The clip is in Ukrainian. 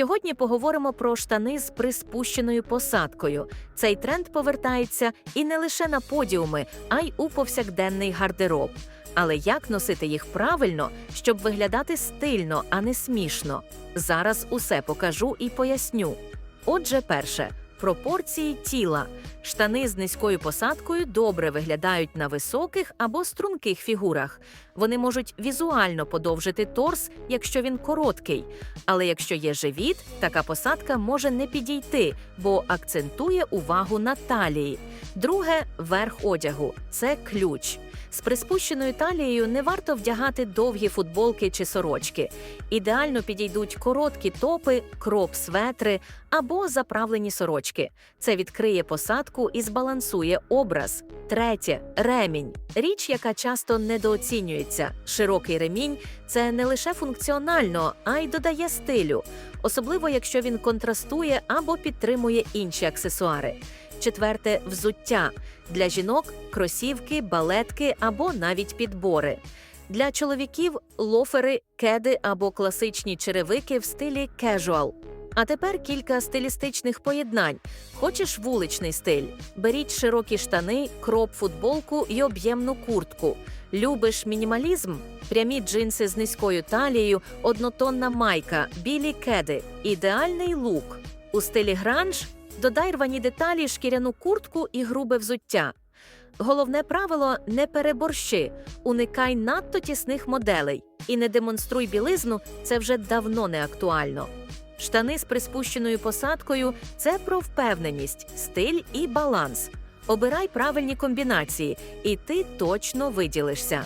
Сьогодні поговоримо про штани з приспущеною посадкою. Цей тренд повертається і не лише на подіуми, а й у повсякденний гардероб. Але як носити їх правильно, щоб виглядати стильно, а не смішно? Зараз усе покажу і поясню. Отже, перше пропорції тіла. Штани з низькою посадкою добре виглядають на високих або струнких фігурах. Вони можуть візуально подовжити торс, якщо він короткий. Але якщо є живіт, така посадка може не підійти, бо акцентує увагу на талії. Друге верх одягу це ключ. З приспущеною талією не варто вдягати довгі футболки чи сорочки. Ідеально підійдуть короткі топи, кроп-светри або заправлені сорочки. Це відкриє посадку і збалансує образ. Третє ремінь. Річ, яка часто недооцінюється. Широкий ремінь це не лише функціонально, а й додає стилю, особливо якщо він контрастує або підтримує інші аксесуари. Четверте взуття. Для жінок кросівки, балетки або навіть підбори. Для чоловіків лофери, кеди або класичні черевики в стилі casual. А тепер кілька стилістичних поєднань. Хочеш вуличний стиль? Беріть широкі штани, кроп футболку і об'ємну куртку. Любиш мінімалізм? Прямі джинси з низькою талією, однотонна майка, білі кеди. Ідеальний лук. У стилі гранж додай рвані деталі, шкіряну куртку і грубе взуття. Головне правило не переборщи, уникай надто тісних моделей і не демонструй білизну, це вже давно не актуально. Штани з приспущеною посадкою це про впевненість, стиль і баланс. Обирай правильні комбінації, і ти точно виділишся.